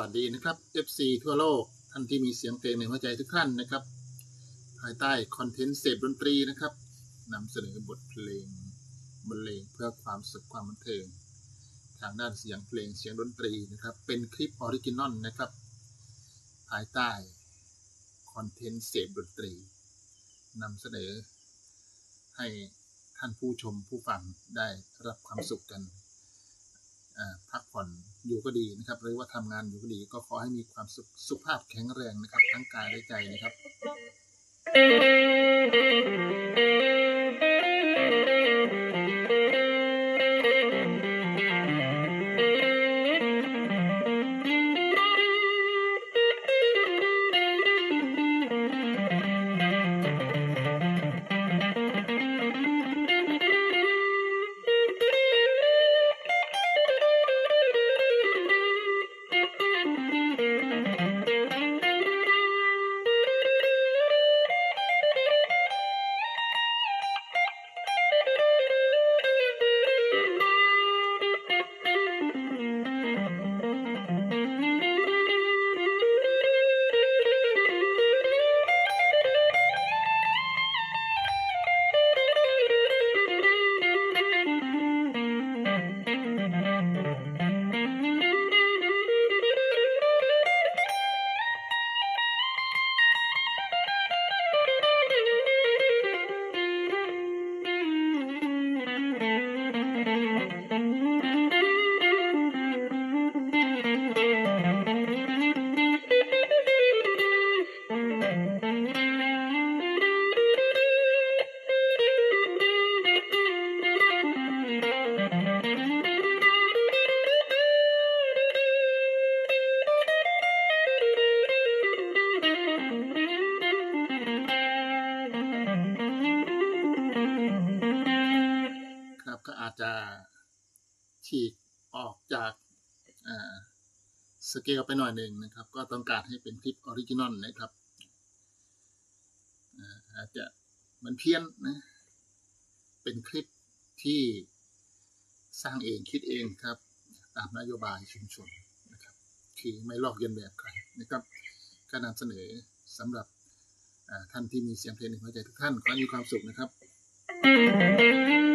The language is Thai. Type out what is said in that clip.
วัสดีนะครับ FC ทั่วโลกท่านที่มีเสียงเพลงในหัวใจทุกท่านนะครับ ภายใต้คอนเทนต์เสพดนตรีนะครับนำเสนอบทเพลงบรรเลงเพื่อความสุขความบันเทิงทางด้านเสียงเพลงเสียงดนตรีนะครับ เป็นคลิปออริจินอลนะครับ ภายใต้คอนเทนต์เสพดนตรีนำเสนอ ให้ท่านผู้ชมผู้ฟังได้รับความสุขกันพักผ่อน อยู่ก็ดีนะครับ หรือว่าทำงานอยู่ก็ดี ก็ขอให้มีความสุขสุขภาพแข็งแรงนะครับ ทั้งกายและใจนะครับ ก็อาจจะฉีกออกจากสเกลไปหน่อยหนึ่งนะครับ ก็ต้องการให้เป็นคลิปออริจินอลนะครับอาจจะมันเพี้ยนนะ เป็นคลิปที่สร้างเองคิดเองครับ ตามนโยบายชุมชนนะครับ คือไม่ลอกเลียนแบบใครนะครับก็นำเสนอสำหรับท่านที่มีเสียงเพลงในหัวใจทุกท่านขอให้มีความสุขนะครับ